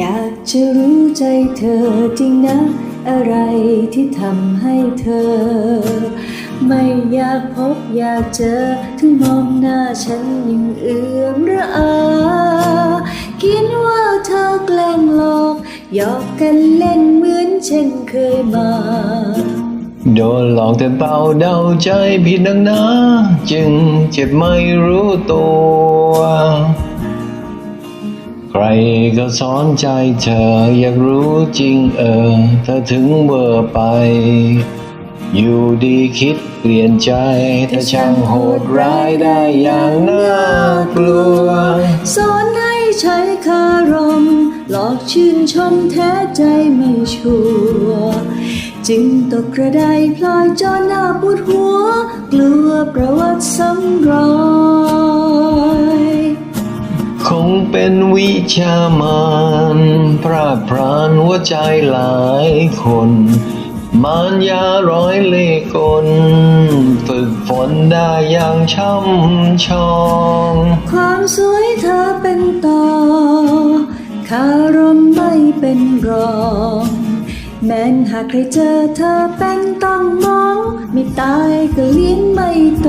อยากจะรู้ใจเธอจริงนะ อะไรที่ทำให้เธอ ไม่อยากพบอยากเจอ ถึงมองหน้าฉันยังเอื้อมระอาคิดว่าเธอแกล้งหลอกหยอกกันเล่นเหมือนเช่นเคยมา โดนหลอกแต่เป่าเดาใจผิดนักหนาจึงเจ็บไม่รู้ตัว ใครก็สอนใจเธออยากรู้จริงเออเธอถึงเบอร์ไป อยู่ดีคิดเปลี่ยนใจเธอช่างโหดร้ายได้อย่างน่ากลัว สอนให้ใช้คารม หลอกชื่นชมแท้ใจไม่ชัวร์จึงตกกระไดพลอยจนหน้าปวดหัว กลัวประวัติซ้ำรอยคง เป็นวิชามานพรากพรานหัวใจหลายคน มารยาร้อยเล่กล ฝึกฝนได้อย่างช่ำชอง ความสวยเธอเป็นต่อคารมไม่เป็นรองแม้นหากใครเจอเธอเป็นต้องมอง ไม่ตายก็เลี้ยงไม่โต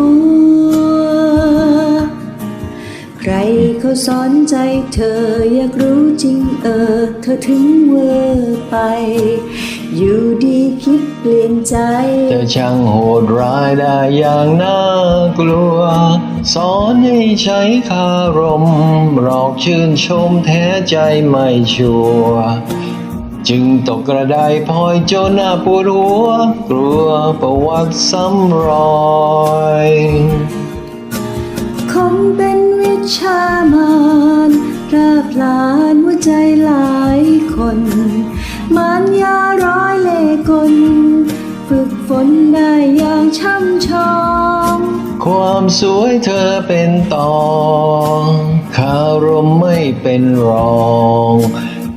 ว เขาสอนใจเธออยากรู้จริงเออ เธอถึงเวอร์ไป อยู่ดีคิดเปลี่ยนใจเธอช่างโหดร้ายได้อย่างน่ากลัว สอนให้ใช้คารมหลอกชื่นชมแท้ใจไม่ชัวจึงตกกระไดพลอยจนหน้าปวดหัว กลัวประวัติซ้ำรอยคงเป็น วิชามารพระพลานหัวใจหลายคน มารยาร้อยเล่กล ฝึกฝนได้อย่างช่ำชอง ความสวยเธอเป็นต่อคารมไม่เป็นรอง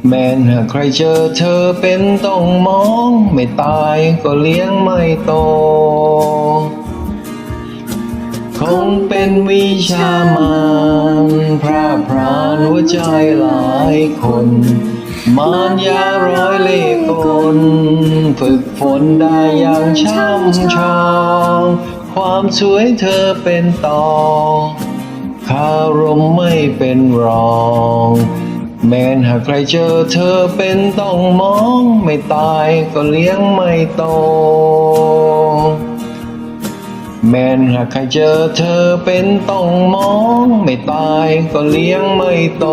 แม้นหากใครเจอเธอเป็นต้องมอง ไม่ตายก็เลี้ยงไม่โต คงเป็นวิชามานพระพรานหัวใจหลายคน มารยาร้อยเล่ห์กลฝึกฝนได้อย่างช่ำชองความสวยเธอเป็นต่อคารมไม่เป็นรอง แม้นหากใครเจอเธอเป็นต้องมอง ไม่ตายก็เลี้ยงไม่โต แม่นหากใครเจอเธอเป็นต้องมอง ไม่ตายก็เลี้ยงไม่โต